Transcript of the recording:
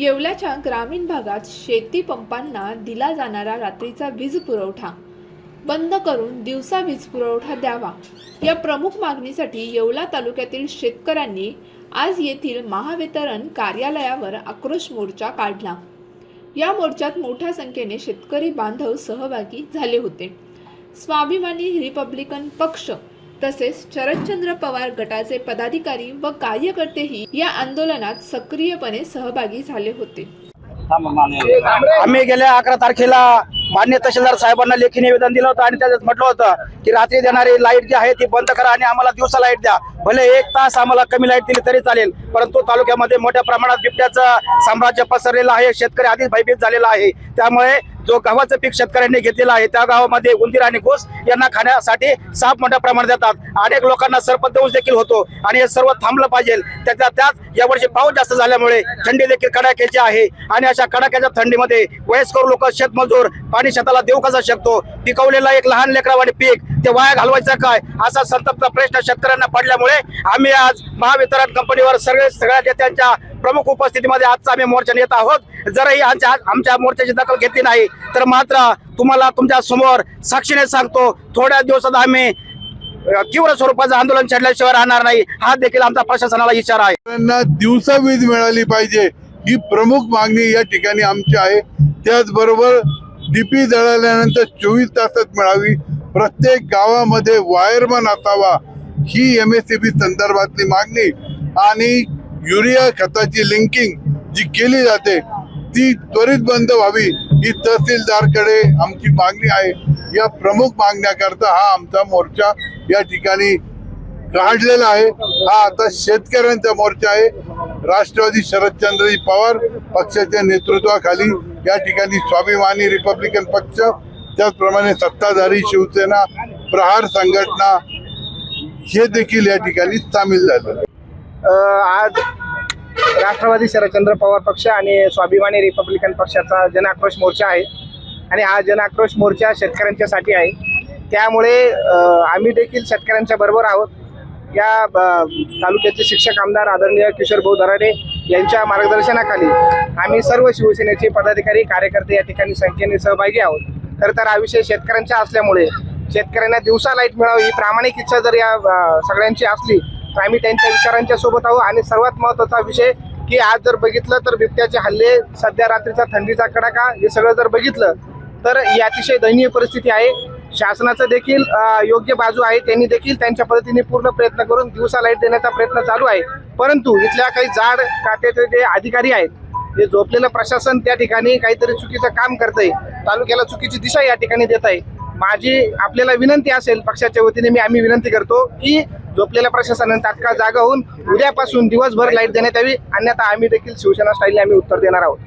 येवल्याच्या ग्रामीण भागात शेती पंपांना दिला जाणारा रात्रीचा वीज पुरवठा. बंद करून दिवसा वीज पुरवठा द्यावा. या प्रमुख मागणीसाठी येवला तालुक्यातील शेतकऱ्यांनी आज येथील महावितरण कार्यालयावर आक्रोश मोर्चा काढला. या मोर्चात मोठ्या संख्येने शेतकरी बांधव सहभागी झाले होते. स्वाभिमानी रिपब्लिकन पक्ष तसेच शरदचंद्र पवार गटाचे पदाधिकारी व कार्यकर्तेही या आंदोलनात सक्रियपणे सहभागी झाले होते. आम्ही गेल्या अकरा तारखेला मान्य तहसीलदार साहेबांना लेखी निवेदन दिलं होतं आणि त्याच्यात म्हटलं होतं की रात्री देणारी लाइट जी आहे ती बंद करा आणि आम्हाला दिवसा लाइट द्या. भले एक तास आम्हाला कमी लाइट दिली तरी चालेल परंतु तालुक्यामध्ये मोठ्या प्रमाणात बिबट्याचं साम्राज्य पसरलेलं आहे शेतकरी आधीच भयभीत झालेला आहे. त्यामुळे जो गव्हाचं पीक शेतकऱ्यांनी घेतलेलं आहे त्या गावामध्ये उंदीर आणि घोस यांना खाण्यासाठी साप मोठ्या प्रमाणात देतात. अनेक लोकांना सर्पदंश देखील होतो आणि हे सर्व थांबलं पाहिजे. त्याच्या त्याच यावर्षी पाऊस जास्त झाल्यामुळे थंडी देखील कडाक्याची आहे आणि अशा कडाक्याच्या थंडीमध्ये वयस्कर लोक शेतमजूर पाणी शेताला देऊ कसा शकतो? पिकवलेला एक लहान लेकरावाने पीक ते वाया घालवायचं काय? असा संतप्त प्रश्न शेतकऱ्यांना पडल्यामुळे आम्ही आज महावितरण कंपनीवर सगळे सगळ्या नेत्यांच्या प्रमुख उपस्थितीमध्ये आजचा आम्ही मोर्चा नेत आहोत. जरही आमच्या आमच्या मोर्चाची दखल घेतली नाही तर मात्र तुम्हाला तुमच्यासमोर साक्षीने सांगतो थोड्या दिवसात आम्ही तीव्र स्वरूपाचं आंदोलन छेडल्याशिवाय राहणार नाही. हा देखील आमचा प्रशासनाला इशारा आहे. त्यांना दिवसा वीज मिळाली पाहिजे ही प्रमुख मागणी या ठिकाणी आमची आहे. त्याचबरोबर डीपी जळाल्यानंतर चोवीस तासात मिळावी. प्रत्येक गावामध्ये वायरमन असावा ही एम एस सी बी संदर्भातली मागणी. आणि युरिया खताची लिंकिंग जी केली जाते ती त्वरित बंद व्हावी ही तहसीलदारकडे आमची मागणी आहे. या प्रमुख मागण्याकरता हा आमचा मोर्चा या ठिकाणी काढलेला आहे. हा आता शेतकऱ्यांचा मोर्चा आहे. राष्ट्रवादी शरदचंद्रजी पवार पक्षाच्या नेतृत्वाखाली या ठिकाणी स्वाभिमानी रिपब्लिकन पक्ष त्याचप्रमाणे सत्ताधारी शिवसेना प्रहार संघटना हे देखील या ठिकाणी सामील झाले. आज राष्ट्रवादी शरदचंद्र पवार पक्ष आणि स्वाभिमानी रिपब्लिकन पक्षाचा जनाक्रोश मोर्चा आहे. आणि हा जनाक्रोश मोर्चा शेतकऱ्यांच्यासाठी आहे. त्यामुळे आम्ही देखील शेतकऱ्यांच्या बरोबर आहोत. या तालुक्याचे शिक्षक आमदार आदरणीय किशोर भाऊ दराडे यांच्या मार्गदर्शनाखाली आम्ही सर्व शिवसेनेचे पदाधिकारी कार्यकर्ते या ठिकाणी संख्येने सहभागी आहोत. खरं तर हा विषय शेतकऱ्यांचा असल्यामुळे शेतकऱ्यांना दिवसा लाइट मिळावी ही प्रामाणिक इच्छा जर या सगळ्यांची असली तर आम्ही त्यांच्या विचारांच्या सोबत आहोत. आणि सर्वात महत्त्वाचा विषय की आज जर बघितलं तर बिबट्याचे हल्ले सध्या रात्रीचा थंडीचा कडाका हे सगळं जर बघितलं तर ही अतिशय दयनीय परिस्थिती आहे. शासनाचं देखील योग्य बाजू आहे. त्यांनी देखील त्यांच्या पद्धतीने पूर्ण प्रयत्न करून दिवसा लाइट देण्याचा प्रयत्न चालू आहे. परंतु इथल्या काही जाड खात्याचे जे अधिकारी आहेत जे झोपलेलं प्रशासन त्या ठिकाणी काहीतरी चुकीचं काम करतंय तालुक्याला चुकीची दिशा या ठिकाणी देत आहे. माझी आपल्याला विनंती असेल पक्षाच्या वतीने मी आम्ही विनंती करतो की झोपलेल्या प्रशासनाने तात्काळ जागा होऊन उद्यापासून दिवसभर लाइट देण्यात यावी. अन्यथा आम्ही देखील शिवसेना स्टाईलने आम्ही उत्तर देणार आहोत.